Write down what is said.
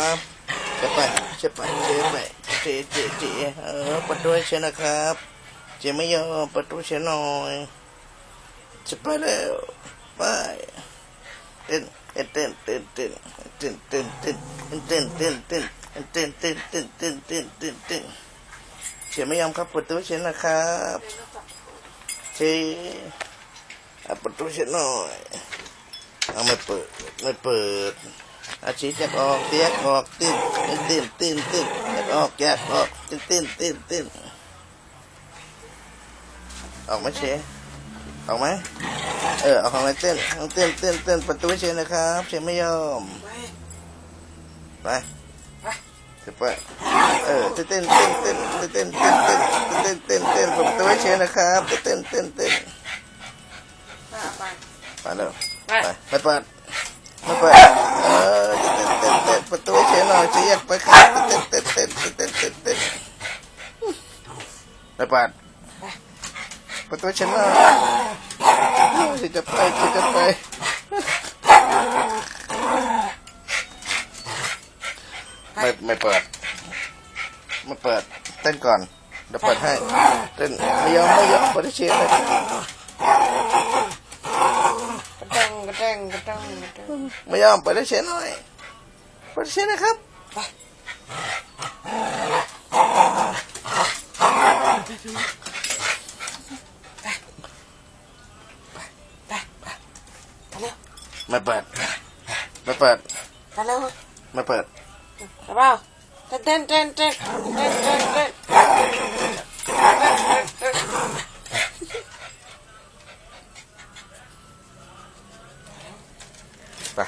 ครับจะไปจะไปเจ๊ไปเจ๊เจ๊เจ๊เออประตูให้เชนนะครับ เจ๊ไม่ยอมประตูเชนหน่อยจะไปแล้วไปเต้นเต้นเต้นเต้นเต้นเต้นเต้นเต้นเต้นเต้นเต้นเต้นเต้นเต้นเต้นเต้นเต้นเจ๊ไม่ยอมครับประตูเชนนะครับเจ๊เอาประตูเชนหน่อยเอาไม่เปิดไม่เปิด อาชีพแยกออกแยกออกติ้นติ้นติ้นติ้นแยกออกแยกออกติ้นติ้นติ้นติ้นออกไหมเชออกไหมเออออกไหมเต้นเต้นเต้นเต้นประตูเชนะครับเชไม่ยอมไปจะไปเออเต้นเต้นเต้นเต้นเต้นเต้นเต้นเต้นเต้นเต้นประตูเชนะครับเต้นเต้นเต้นไปไปแล้วไปไปไปเปิดไปเปิดเออเต้นเต้นเต้นประตู เฉยหน่อยเฉยอยากไปครับเต้นเต้นเต้นเต้นเต้นเต้นไปเปิดประตูเฉยหน่อยจะจะไปจะจะไปไม่ไม่เปิดไม่เปิดเต้นก่อนเดี๋ยวเปิดให้เต้นไม่ยอมไม่ยอมประตูเฉยเลยกระดังกระดังกระดังกระดังไม่ยอมเปิดได้เชนหน่อยเปฏิเสธนะครับไปไปไปไปเร็วมาเปิดมาเปิด ไปเร็วมาเปิดไปเปล่าเต้นเต้นเต้นเต้นเต้นเต้นเต้นไป